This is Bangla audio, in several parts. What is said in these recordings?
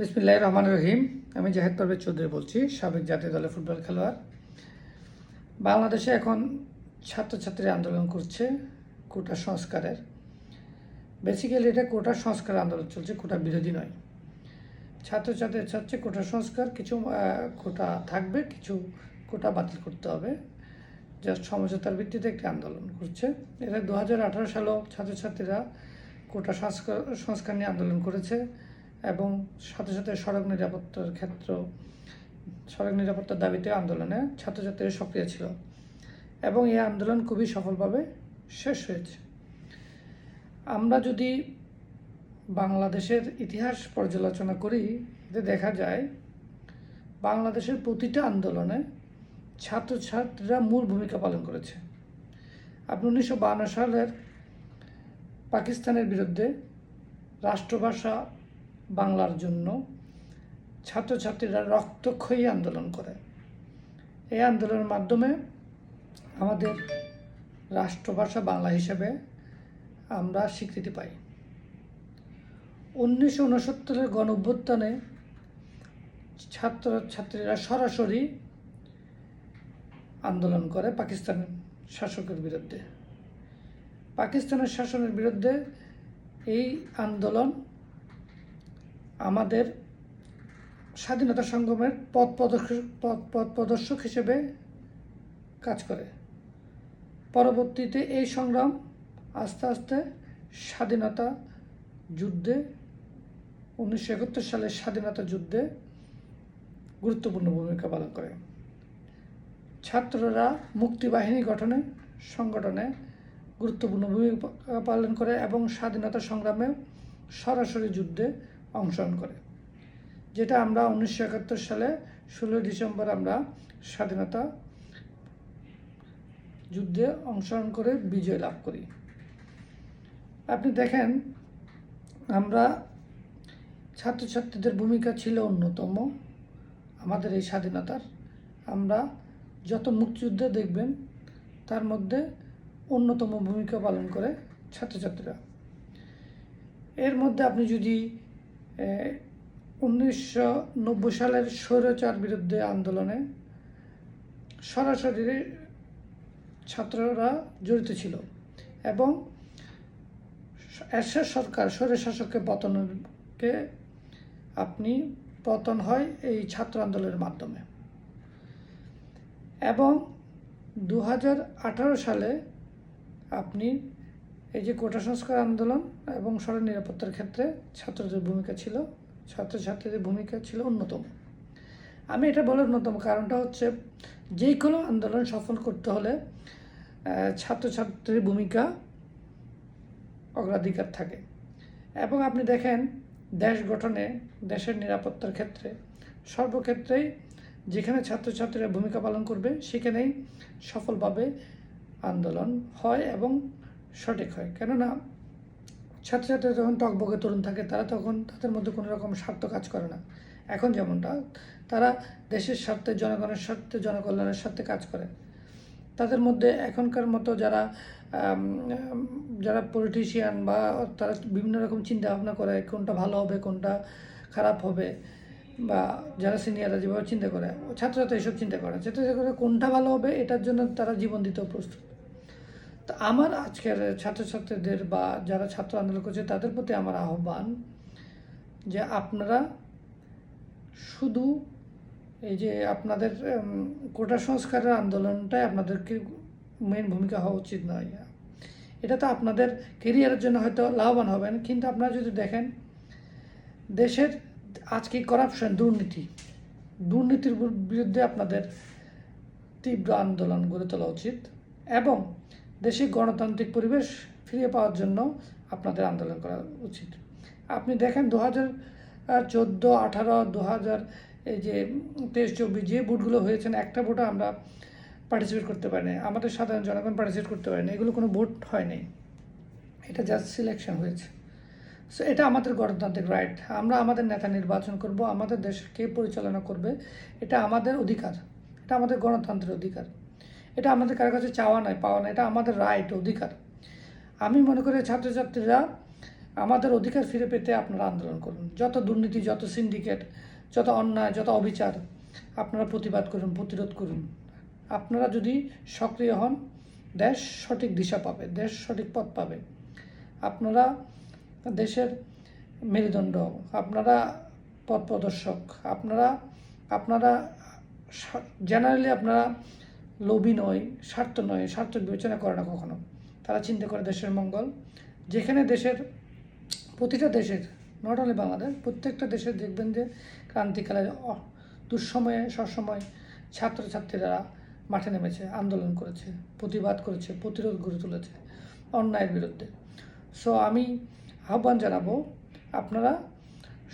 বিসমিল্লাহ রহমান রহিম। আমি জাহেদ পারভেজ চৌধুরী বলছি, সাবেক জাতীয় দলের ফুটবল খেলোয়াড়। বাংলাদেশে এখন ছাত্রছাত্রী আন্দোলন করছে কোটা সংস্কারের। বেসিক্যালি এটা কোটা সংস্কার আন্দোলন চলছে, কোটা বিরোধী নয়। ছাত্রছাত্রী চাচ্ছে কোটা সংস্কার, কিছু কোটা থাকবে, কিছু কোটা বাতিল করতে হবে। জাস্ট সমঝোতার ভিত্তিতে একটি আন্দোলন করছে। এটা দু হাজার আঠারো সালেও ছাত্রছাত্রীরা কোটা সংস্কার সংস্কার নিয়ে আন্দোলন করেছে। এবং সাথে সাথে সড়ক নিরাপত্তার ক্ষেত্র, সড়ক নিরাপত্তার দাবিতে আন্দোলনে ছাত্রছাত্রীরা সক্রিয় ছিল এবং এই আন্দোলন খুবই সফলভাবে শেষ হয়েছে। আমরা যদি বাংলাদেশের ইতিহাস পর্যালোচনা করি, এতে দেখা যায় বাংলাদেশের প্রতিটা আন্দোলনে ছাত্রছাত্রীরা মূল ভূমিকা পালন করেছে। আপনি উনিশশো সালের পাকিস্তানের বিরুদ্ধে রাষ্ট্রভাষা বাংলার জন্য ছাত্রছাত্রীরা রক্তক্ষয়ী আন্দোলন করে। এই আন্দোলনের মাধ্যমে আমাদের রাষ্ট্রভাষা বাংলা হিসেবে আমরা স্বীকৃতি পাই। উনিশশো উনসত্তরের গণ অভ্যুত্থানে ছাত্রছাত্রীরা সরাসরি আন্দোলন করে পাকিস্তান শাসকের বিরুদ্ধে। পাকিস্তানের শাসনের বিরুদ্ধে এই আন্দোলন আমাদের স্বাধীনতা সংগ্রামের পথ প্রদর্শক পথ প্রদর্শক হিসেবে কাজ করে। পরবর্তীতে এই সংগ্রাম আস্তে আস্তে স্বাধীনতা যুদ্ধে, উনিশশো একাত্তর সালের স্বাধীনতা যুদ্ধে গুরুত্বপূর্ণ ভূমিকা পালন করে। ছাত্ররা মুক্তিবাহিনী গঠনে, সংগঠনে গুরুত্বপূর্ণ ভূমিকা পালন করে এবং স্বাধীনতা সংগ্রামে সরাসরি যুদ্ধে অংশগ্রহণ করে। যেটা আমরা উনিশশো একাত্তর সালে ষোলোই ডিসেম্বর আমরা স্বাধীনতা যুদ্ধে অংশগ্রহণ করে বিজয় লাভ করি। আপনি দেখেন, আমরা ছাত্রছাত্রীদের ভূমিকা ছিল অন্যতম আমাদের এই স্বাধীনতার। আমরা যত মুক্তিযুদ্ধে দেখবেন, তার মধ্যে অন্যতম ভূমিকা পালন করে ছাত্রছাত্রীরা। এর মধ্যে আপনি যদি উনিশশো নব্বই সালের স্বৈরাচার বিরুদ্ধে আন্দোলনে সরাসরি ছাত্ররা জড়িত ছিল এবং এরশাদ সরকার স্বৈর শাসককে পতনকে আপনি পতন হয় এই ছাত্র আন্দোলনের মাধ্যমে। এবং দু হাজার আঠারো সালে আপনি এই যে কোটা সংস্কার আন্দোলন এবং সড়ক নিরাপত্তার ক্ষেত্রে ছাত্রদের ভূমিকা ছিল, ছাত্রছাত্রীদের ভূমিকা ছিল অন্যতম। আমি এটা বলার অন্যতম কারণটা হচ্ছে যে কোনো আন্দোলন সফল করতে হলে ছাত্রছাত্রীর ভূমিকা অগ্রাধিকার থাকে। এবং আপনি দেখেন, দেশ গঠনে দেশের নিরাপত্তার ক্ষেত্রে সর্বক্ষেত্রেই যেখানে ছাত্রছাত্রীরা ভূমিকা পালন করবে, সেখানেই সফলভাবে আন্দোলন হয় এবং সঠিক হয়। কেননা ছাত্রছাত্রীরা যখন টকবকে তরুণ থাকে, তারা তখন তাদের মধ্যে কোনো রকম স্বার্থ কাজ করে না। এখন যেমনটা, তারা দেশের স্বার্থে, জনগণের স্বার্থে, জনকল্যাণের স্বার্থে কাজ করে। তাদের মধ্যে এখনকার মতো যারা যারা পলিটিশিয়ান বা তারা বিভিন্ন রকম চিন্তা ভাবনা করে, কোনটা ভালো হবে, কোনটা খারাপ হবে, বা যারা সিনিয়ররা যেভাবে চিন্তা করে ছাত্ররা তো এইসব চিন্তা করে ছাত্ররা করে কোনটা ভালো হবে, এটার জন্য তারা জীবন দিতেও প্রস্তুত। তো আমার আজকের ছাত্রছাত্রীদের বা যারা ছাত্র আন্দোলন করছে, তাদের প্রতি আমার আহ্বান যে আপনারা শুধু এই যে আপনাদের কোটা সংস্কারের আন্দোলনটাই আপনাদেরকে মেন ভূমিকা হওয়া উচিত নয়। এটা তো আপনাদের কেরিয়ারের জন্য হয়তো লাভবান হবেন, কিন্তু আপনারা যদি দেখেন, দেশের আজকে করাপশন দুর্নীতি, দুর্নীতির বিরুদ্ধে আপনাদের তীব্র আন্দোলন গড়ে তোলা উচিত এবং দেশে গণতান্ত্রিক পরিবেশ ফিরিয়ে পাওয়ার জন্য আপনাদের আন্দোলন করা উচিত। আপনি দেখেন দু হাজার চোদ্দ আঠারো দু হাজার এই যে তেইশ, চব্বিশ যে ভোটগুলো হয়েছেন, একটা ভোটও আমরা পার্টিসিপেট করতে পারিনি। আমাদের সাধারণ জনগণ পার্টিসিপেট করতে পারেনি। এগুলো কোনো ভোট হয়নি। এটা জাস্ট সিলেকশন হয়েছে। সো এটা আমাদের গণতান্ত্রিক রাইট আমরা আমাদের নেতা নির্বাচন করব, আমাদের দেশ কে পরিচালনা করবে। এটা আমাদের অধিকার। এটা আমাদের গণতন্ত্রের অধিকার। এটা আমাদের কারও কাছে চাওয়া নয় পাওয়া নয় এটা আমাদের রাইট অধিকার। আমি মনে করি ছাত্রছাত্রীরা আমাদের অধিকার ফিরে পেতে আপনারা আন্দোলন করুন। যত দুর্নীতি, যত সিন্ডিকেট যত অন্যায়, যত অবিচার, আপনারা প্রতিবাদ করুন, প্রতিরোধ করুন। আপনারা যদি সক্রিয় হন, দেশ সঠিক দিশা পাবে, দেশ সঠিক পথ পাবে। আপনারা দেশের মেরুদণ্ড, আপনারা পথ প্রদর্শক, আপনারা আপনারা জেনারেলি আপনারা লোভী নয়, স্বার্থ নয়, স্বার্থ বিবেচনা করে না কখনো। তারা চিন্তা করে দেশের মঙ্গল। যেখানে দেশের, প্রতিটা দেশের নট অনলি বাংলাদেশ, প্রত্যেকটা দেশে দেখবেন যে ক্রান্তিকালে দুঃসময়ে সবসময় ছাত্রছাত্রীরা মাঠে নেমেছে, আন্দোলন করেছে, প্রতিবাদ করেছে, প্রতিরোধ গড়ে তুলেছে অন্যায়ের বিরুদ্ধে। সো আমি আহ্বান জানাব, আপনারা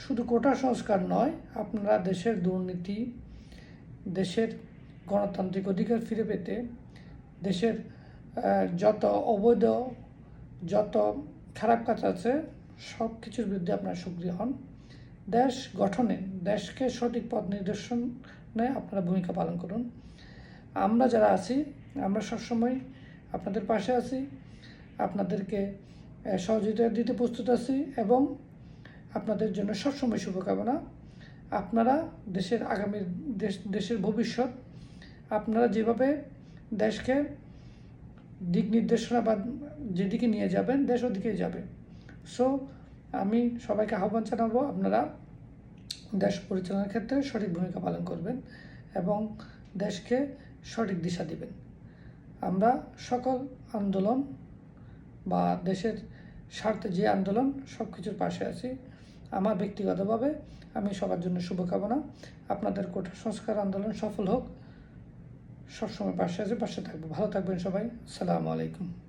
শুধু কোটা সংস্কার নয়, আপনারা দেশের দুর্নীতি, দেশের গণতান্ত্রিক অধিকার ফিরে পেতে দেশের যত অবৈধ, যত খারাপ কাজ আছে, সব কিছুর বিরুদ্ধে আপনারা সক্রিয় হন। দেশ গঠনে, দেশকে সঠিক পথ নির্দেশনে আপনারা ভূমিকা পালন করুন। আমরা যারা আছি, আমরা সবসময় আপনাদের পাশে আছি, আপনাদেরকে সহযোগিতা দিতে প্রস্তুত আছি এবং আপনাদের জন্য সবসময় শুভকামনা। আপনারা দেশের আগামী, দেশ, দেশের ভবিষ্যৎ আপনারা যেভাবে দেশকে দিক নির্দেশনা বা যেদিকে নিয়ে যাবেন, দেশ ওদিকেই যাবে। সো আমি সবাইকে আহ্বান জানাব, আপনারা দেশ পরিচালনার ক্ষেত্রে সঠিক ভূমিকা পালন করবেন এবং দেশকে সঠিক দিশা দিবেন। আমরা সকল আন্দোলন বা দেশের স্বার্থে যে আন্দোলন সব কিছুর পাশে আছি। আমার ব্যক্তিগতভাবে আমি সবার জন্য শুভকামনা। আপনাদের কোটা সংস্কার আন্দোলন সফল হোক। সবসময় পাশে আছে পাশে থাকব। ভালো থাকবেন সবাই। সালামু আলাইকুম।